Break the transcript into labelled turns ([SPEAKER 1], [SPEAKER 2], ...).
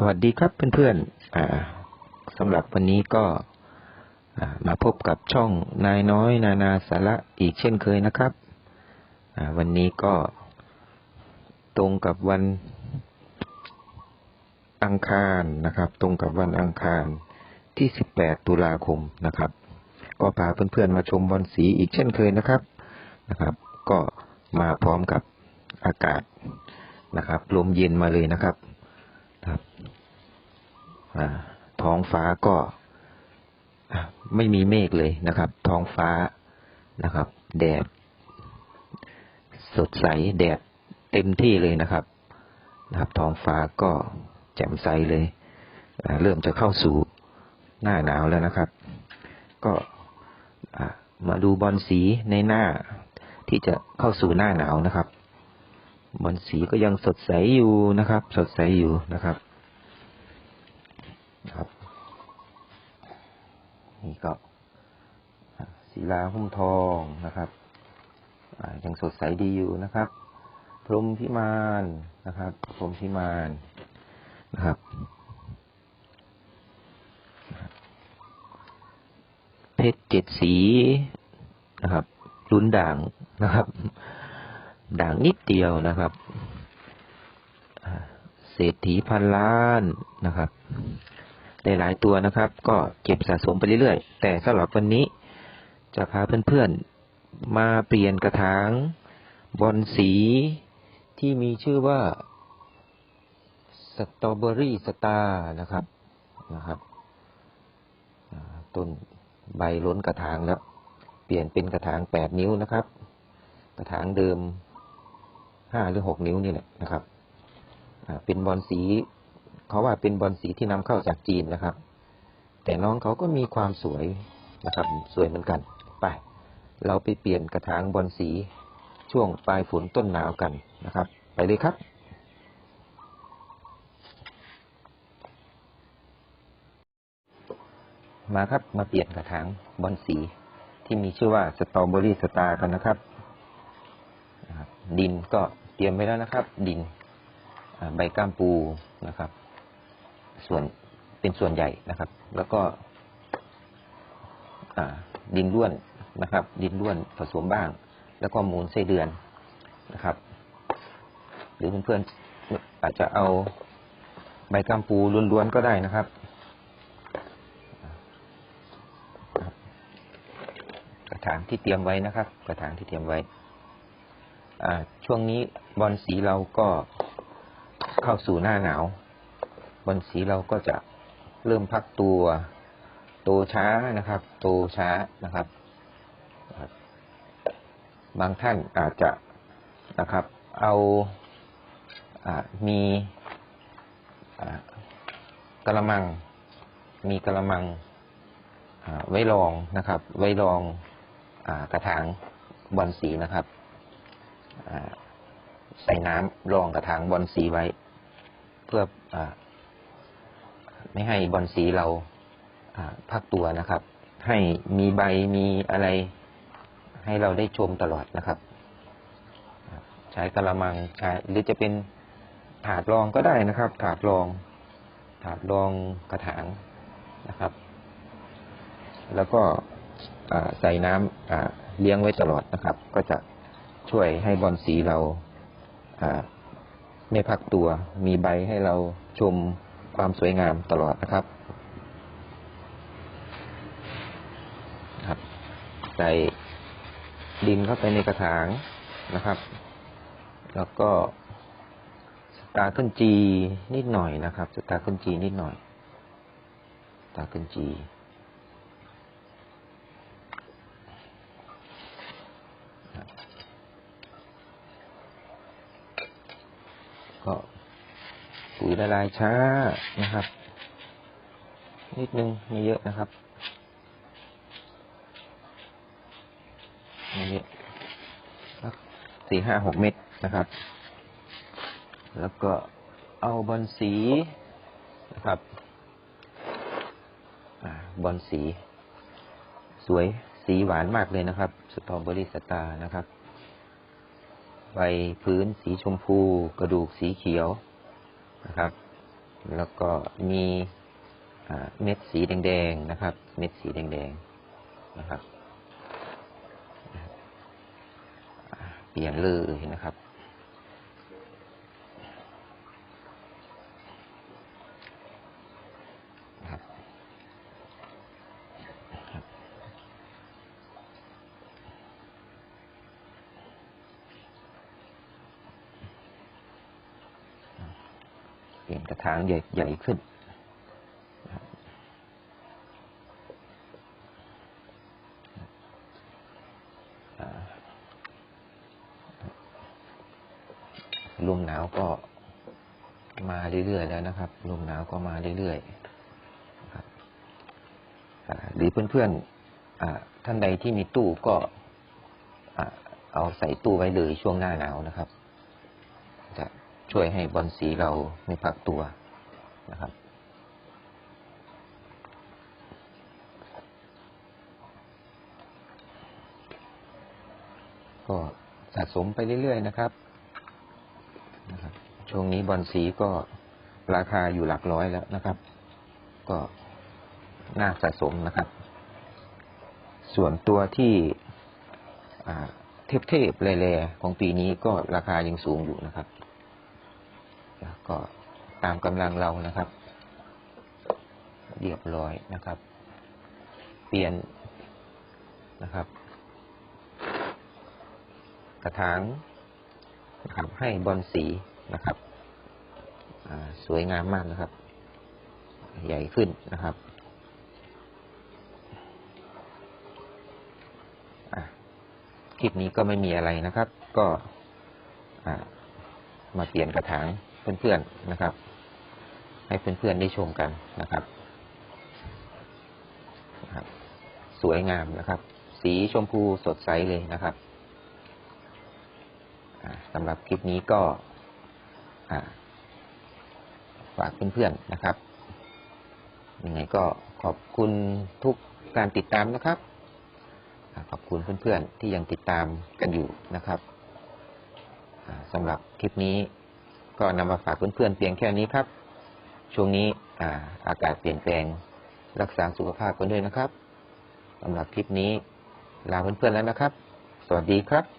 [SPEAKER 1] สวัสดีครับเพื่อนๆสำหรับวันนี้ก็มาพบกับช่องนายน้อย นานาสาระอีกเช่นเคยนะครับ วันนี้ก็ตรงกับวันอังคารนะครับ ตรงกับวันอังคารที่ 18 ตุลาคมนะครับ ก็พาเพื่อนๆมาชมบอลสีอีกเช่นเคยนะครับนะครับ ก็มาพร้อมกับอากาศนะครับ ลมเย็นมาเลยนะครับ ท้องฟ้าก็ไม่มีเมฆเลยนะครับ ท้องฟ้านะครับ แดดสดใสแดดเต็มที่เลยนะครับ นะครับ ท้องฟ้าก็แจ่มใสเลย เริ่มจะเข้าสู่หน้าหนาวแล้วนะครับ ก็มาดูบอลสีในหน้าที่จะเข้าสู่หน้าหนาวนะครับ บอลสีก็ยังสดใสอยู่นะครับ สดใสอยู่นะครับ นี่ก็อ่า ศิลาหุ้มทองนะครับยังสดใสดีอยู่นะครับ พรมพิมานนะครับ พรมพิมานนะครับ เพชรเจ็ดสีนะครับ ลุ้นด่างนะครับ ด่างนิดเดียวนะครับเศรษฐีพันล้านนะครับได้หลายตัวนะครับ ก็เก็บสะสมไปเรื่อยๆ แต่สำหรับวันนี้ จะพาเพื่อนๆ มาเปลี่ยนกระถางบอลสีที่มีชื่อว่าสตรอเบอรี่สตาร์นะครับนะครับต้นใบล้นกระถางแล้ว เปลี่ยนเป็นกระถางแปดนิ้วนะครับ กระถางเดิมห้าหรือหกนิ้วนี่แหละนะครับเป็นบอลสีเขาว่าเป็นบอลสีที่นำเข้าจากจีนนะครับ แต่น้องเขาก็มีความสวยนะครับ สวยเหมือนกัน ไป เราไปเปลี่ยนกระถางบอลสีช่วงปลายฝนต้นหนาวกันนะครับ ไปเลยครับมาครับมาเปลี่ยนกระถางบอลสีที่มีชื่อว่าสตรอเบอรี่สตาร์กันนะครับ ดินก็เตรียมไว้แล้วนะครับ ดินใบก้ามปูนะครับ ส่วนเป็นส่วนใหญ่นะครับ แล้วก็ ดินร่วนนะครับ ดินร่วนผสมบ้าง แล้วก็มูลไส้เดือนนะครับ หรือเพื่อนๆอาจจะเอาใบก้ามปูล้วนๆก็ได้นะครับกระถางที่เตรียมไว้นะครับ กระถางที่เตรียมไว้ช่วงนี้บอลสีเราก็เข้าสู่หน้าหนาว บอลสีเราก็จะเริ่มพักตัว ตช้านะครับโตช้านะครับ บางท่านอาจจะนะครับ เอาอมีกระมัง มีกระมังไว้รองนะครับ ไว้รองอกระถางบอลสีนะครับใส่น้ำรองกระถางบอลสีไว้ เพื่ออไม่ให้บอลสีเรา อ่าพักตัวนะครับ ให้มีใบมีอะไรให้เราได้ชมตลอดนะครับ ใช้กระมังใช้หรือจะเป็นถาดรองก็ได้นะครับ ถาดรอง ถาดรองกระถางนะครับ แล้วก็ใส่น้ำเลี้ยงไว้ตลอดนะครับ ก็จะช่วยให้บอลสีเราไม่พักตัว มีใบให้เราชมความสวยงามตลอดนะครับ ใส่ดินเข้าไปในกระถางนะครับ แล้วก็สตาร์ขึ้นจีนิดหน่อยนะครับ สตาร์ขึ้นจีนิดหน่อย สตาร์ขึ้นจีก็ปุ๋ยละลายช้านะครับ นิดนึงไม่เยอะนะครับ ไม่สี่ห้าหกเม็ดนะครับ แล้วก็เอาบอลสีนะครับอบอลสี สวยสีหวานมากเลยนะครับสตรอเบอรี่สตาร์นะครับ ใบพื้นสีชมพู กระดูกสีเขียวนะครับ แล้วก็มีเม็ดสีแดงๆนะครับ เม็ดสีแดงๆนะครับอ่า เปลี่ยนเลยนะครับครับครับ เปลี่ยนกระถางใหญ่ใหญ่ขึ้นนะครับอ่า ลมหนาวก็มาเรื่อยๆแล้วนะครับ ลมหนาวก็มาเรื่อยๆครับหรือเพื่อนๆท่านใดที่มีตู้ก็เอาใส่ตู้ไว้เลยช่วงหน้าหนาวนะครับ จะช่วยให้บอลสีเราไม่พักตัวนะครับก็สะสมไปเรื่อยๆนะครับ วงนี้บอลสีก็ราคาอยู่หลักร้อยแล้วนะครับ ก็น่าสะสมนะครับ ส่วนตัวที่เทพๆแร่ๆของปีนี้ก็ราคายังสูงอยู่นะครับแล้วก็ตามกำลังเรานะครับ เรียบร้อยนะครับ เปลี่ยนนะครับ กระถางนะครับให้บอลสีนะครับ สวยงามมากนะครับ ใหญ่ขึ้นนะครับคลิปนี้ก็ไม่มีอะไรนะครับ ก็มาเปลี่ยนกระถางเพื่อนๆนะครับ ให้เพื่อนๆได้ชมกันนะครับ สวยงามนะครับ สีชมพูสดใสเลยนะครับสำหรับคลิปนี้ก็ ฝากเพื่อนๆนะครับยังไงก็ขอบคุณทุกการติดตามนะครับ ขอบคุณเพื่อนๆที่ยังติดตามกันอยู่นะครับสำหรับคลิปนี้ก็นำมาฝากเพื่อนๆเพียงแค่นี้ครับ ช่วงนี้อาอากาศเปลี่ยนแปลงรักษาสุขภาพกันด้วยนะครับสำหรับคลิปนี้ลาเพื่อนๆแล้วนะครับ สวัสดีครับ